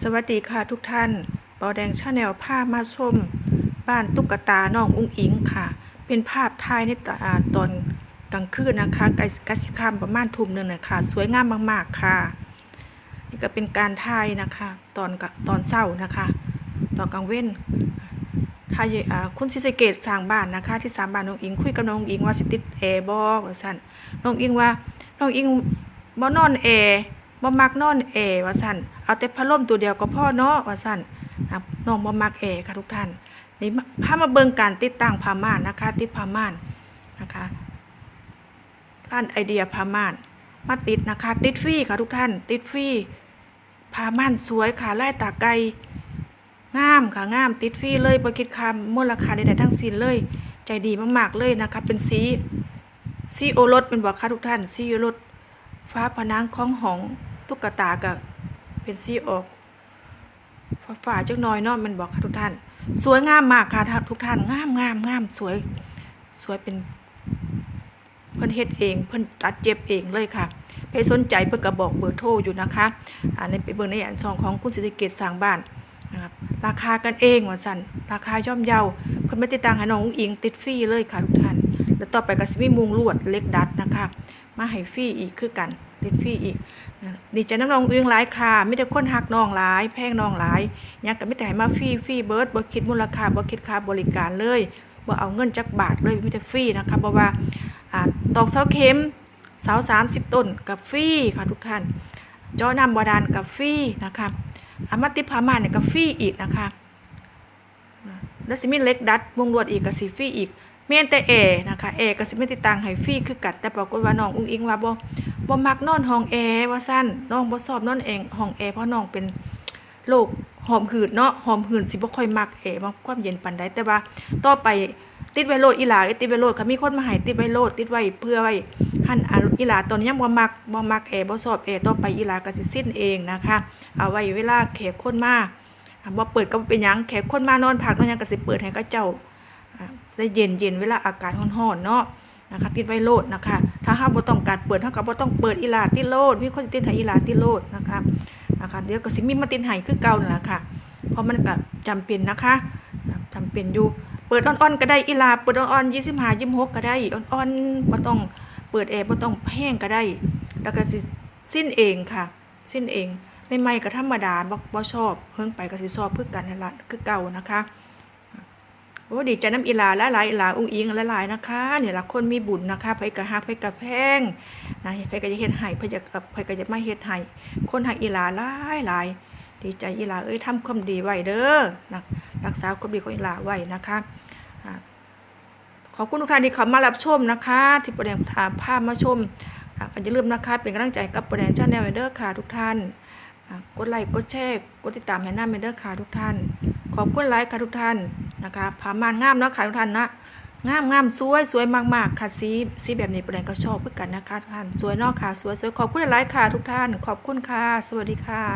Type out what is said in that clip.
สวัสดีค่ะทุกท่านเบาแดงชาแนลภาพมาชมบ้านตุ๊กตาน้องอุ้งอิงค่ะ เป็นภาพถ่ายในตอนอ่าตอนกลางคืนนะคะใกล้กสิค่ำประมาณทุ่มหนึ่งเลยค่ะสวยงามมากๆค่ะ นี่ก็เป็นการถ่ายนะคะ ตอนตอนเศร้านะคะ ตอนกลางเว้นถ่าคุณศิสเกตสร้างบ้านนะคะที่สางบ้านน้องอิงคุยกับน้องอิงว่าสิติดแอร์บ่ว่าซั่นน้องอิงว่าน้องอิงบ่นอนแอร์ บ่มักนอนแอร์ว่าซั่นเอาแต่พัดลมตัวเดียวก็พอเนาะว่าซั่นน้องบ่มักแอร์ค่ะทุกท่านนี่มาพามาเบิ่งการติดตั้งผ้าม่านนะคะ ติดผ้าม่านนะคะร้านไอเดียผ้าม่าน มาติดนะคะ ติดฟรีค่ะทุกท่าน ติดฟรีผ้าม่านสวยค่ะลายตาไก่งามค่ะงามติดฟรีเลยบ่คิดคำมูลค่าใดๆทั้งสิ้นเลย ใจดีมากๆเลยนะคะ เป็นสีสีโอรสเป็นบอกค่ะทุกท่านสีโอรสฟ้าผนังของหอง ตุ๊กตากับเป็นสีออกฟ้าๆจักหน่อยเนาะมันบอกค่ะทุกท่าน สวยงามมากค่ะทุกท่านงามงามงามสวยสวยเป็นเพิ่นเฮ็ดเองเพิ่นตัดเจ็บเองเลยค่ะ ไปสนใจเพิ่นก็บอกเบอร์โทรอยู่นะคะอ่าในไปเบิ่งในอันซองของคุณสิริเกตสร้างบ้านนะครับราคากันเองว่าสั่นราคาย่อมเยาเพิ่นไม่ติดตังให้น้องอุ้งอิงติดฟรีเลยค่ะทุกท่าน แล้วต่อไปก็สิมีมุงลวดเล็กดัดนะคะ มาให้ฟรีอีกคือกันติดฟรีอีกนะดีใจน้ำน้องอุ้งหลายค่ะไมีแต่คนฮักน้องหลาย แพงน้องหลายยังก็มีแต่ให้มาฟรีฟรีเบิร์ดบ่คิดมูลค่าบ่คิดค่าบริการเลยบ่เอาเงินจักบาทเลยไมีแต่ฟรีนะคะเพราะว่าตอกเสาเข็มเสา30ต้นกับฟรีค่ะทุกท่านเจาะน้ำบาดาลกับฟรีนะคะอามาติดผ้ามาเนี่ยก็ฟรีอีกนะคะแล้วสิมีเล็กดัดวงลวดอีกก็สิฟรีอีก แม่นแต่แอนะคะแอก็สิไม่ติดตังให้ฟรีคือกันแต่ปรากฏว่าน้องอุ้งอิงว่าบ่บ่มักนอนห้องแอร์ว่าซั่นน้องบ่ชอบนอนเองห้องแอร์เพราะน้องเป็นโรคหอบหืดเนาะหอบหืดสิบ่ค่อยมักแอร์มักความเย็นปานใดแต่ว่าต่อไปติดไวโลดอีหลาติดไวโลดค่ะมีคนมาให้ติดไวโลดติดไว้เพื่อไว้หั่นอีหลาตอนนี้ยังบ่มักบ่มักแอร์บ่ชอบแอร์ต่อไปอีหลาก็สิสิ้นเองนะคะเอาไว้เวลาแขกคนมาบ่เปิดก็เป็นหยังแขกคนมานอนพักนอนหยังก็สิเปิดให้กับเจ้า ได้เย็นเย็นเวลาอากาศร้อนๆเนาะนะคะติดไว้โลดนะคะ ถ้าเฮาบ่ต้องการเปิดเฮาก็บ่ต้องเปิดอีลาติโลดมีคนติดให้อีลาติโลดนะคะนะคะเดี๋ยวก็สิมีมาติดให้คือเก่านั่นล่ะค่ะ เพราะมันก็จำเป็นนะคะอ่าจำเป็นอยู่เปิดอ่อนๆก็ได้อีลาเปิดอ่อนๆ25 26ก็ได้อ่อนๆบ่ต้องเปิดแอร์บ่ต้องแห้งก็ได้ แล้วก็สิสิ้นเองค่ะ สิ้นเองไม่ไม่ก็ธรรมดาบ่ชอบเพิ่งไปก็สิชอบเพื่อกันนั่นละคือเก่านะคะ โอ้ดีใจน้ำอีลาหลายอีลาอุ้งอิงหลายนะคะเนี่ยละคนมีบุญนะคะไผก็ฮักไผก็แพงนะไผก็จะเฮ็ดให้ไผจะไผก็จะมาเฮ็ดให้คนฮักอีลาหลายหลายดีใจอีลาเอ้ยทำความดีไว้เด้อนะรักษาความดีของอีลาไว้นะคะขอบคุณทุกท่านที่เข้ามารับชมนะคะ ที่ประเด็นถามภาพมาชมอ่าก็อย่าลืมนะคะเป็นกำลังใจกับประเด็นชาแนลเด้อค่ะทุกท่านกดไลค์กดแชร์กดติดตามให้หน้าเมเดอร์ค่ะทุกท่าน ขอบคุณไลค์ค่ะทุกท่าน นะคะผามานงามเนาะค่ะทุกท่านนะงามงามสวยสวยมากๆค่ะสีสีแบบนี้ประเด็นก็ชอบเพื่อกันนะคะทุกท่านสวยเนาะค่ะสวยสวยขอบคุณหลายค่ะทุกท่าน ขอบคุณค่ะ สวัสดีค่ะ